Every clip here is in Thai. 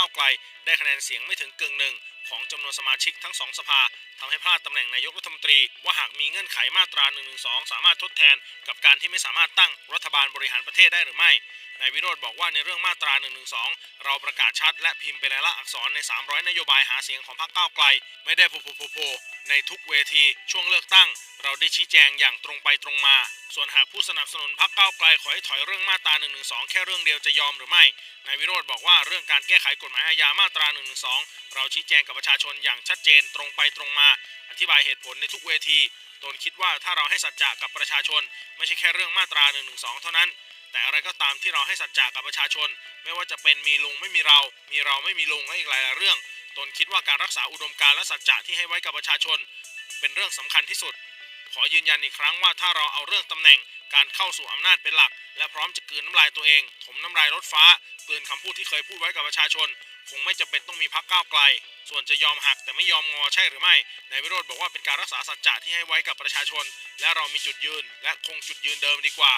ก้าวไกล ได้คะแนนเสียงไม่ถึงกึ่งหนึ่ง ของจำนวนสมาชิกทั้งสองสภาทำให้พลาดตำแหน่งนายกรัฐมนตรี ว่าหากมีเงื่อนไขมาตรา1นึสามารถทดแทน กับการที่ไม่สามารถตั้งรัฐบาลบริหารประเทศได้หรือไม่นายวิโรธบอกว่าในเรื่องมาตรา1นึเราประกาศชัด และพิมพ์เป็นลายลักษณ์อักษรใน 300 นโยบายหาเสียงของพรรคก้าวไกล ไม่ได้โผล่โผล่ในทุกเวทีช่วงเลือกตั้ง เราได้ชี้แจงอย่างตรงไปตรงมา ส่วนหากผู้สนับสนุนพรรคก้าวไกลขอให้ถอยเรื่องมาตรา1นึแค่เรื่องเดียวจะยอมหรือไม่นายวิโรธบอกว่าเรื่องการแก้ไขกฎหมายอาญามาตรา1นึ เราชี้แจงกับประชาชนอย่างชัดเจนตรงไปตรงมา อธิบายเหตุผลในทุกเวทีตนคิดว่าถ้าเราให้สัจจะกับประชาชน ไม่ใช่แค่เรื่องมาตรา1นึเท่านั้น แต่อะไรก็ตามที่เราให้สัจจะกับประชาชน ไม่ว่าจะเป็นมีลุงไม่มีเรา มีเราไม่มีลุงและอีกหลายๆเรื่อง ตนคิดว่าการรักษาอุดมการณ์และสัจจะที่ให้ไว้กับประชาชน เป็นเรื่องสำคัญที่สุด ขอยืนยันอีกครั้งว่าถ้าเราเอาเรื่องตำแหน่ง การเข้าสู่อำนาจเป็นหลัก และพร้อมจะกลืนน้ำลายตัวเอง ถมน้ำลายรถฟ้า กลืนคำพูดที่เคยพูดไว้กับประชาชน คงไม่จำเป็นต้องมีพักก้าวไกล ส่วนจะยอมหักแต่ไม่ยอมงอใช่หรือไม่นายวิโรธบอกว่าเป็นการรักษาสัจจะที่ให้ไว้กับประชาชน และเรามีจุดยืน และคงจุดยืนเดิมดีกว่า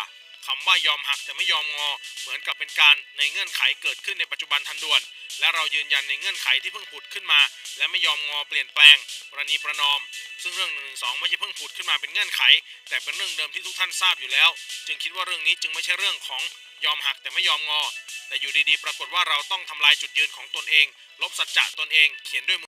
คำว่ายอมหักแต่ไม่ยอมงอ เหมือนกับเป็นการในเงื่อนไขเกิดขึ้นในปัจจุบันทันด่วน และเรายืนยันในเงื่อนไขที่เพิ่งผุดขึ้นมา และไม่ยอมงอเปลี่ยนแปลงประนีประนอม ซึ่งเรื่อง1นึไม่ใช่เพิ่งผุดขึ้นมาเป็นเงื่อนไข แต่เป็นเรื่องเดิมที่ทุกท่านทราบอยู่แล้ว จึงคิดว่าเรื่องนี้จึงไม่ใช่เรื่องของยอมหักแต่ไม่ยอมงอ แต่อยู่ดีๆ ปรากฏว่าเราต้องทำลายจุดยืนของตนเอง ลบสัจจะตนเอง เขียนด้วยมือ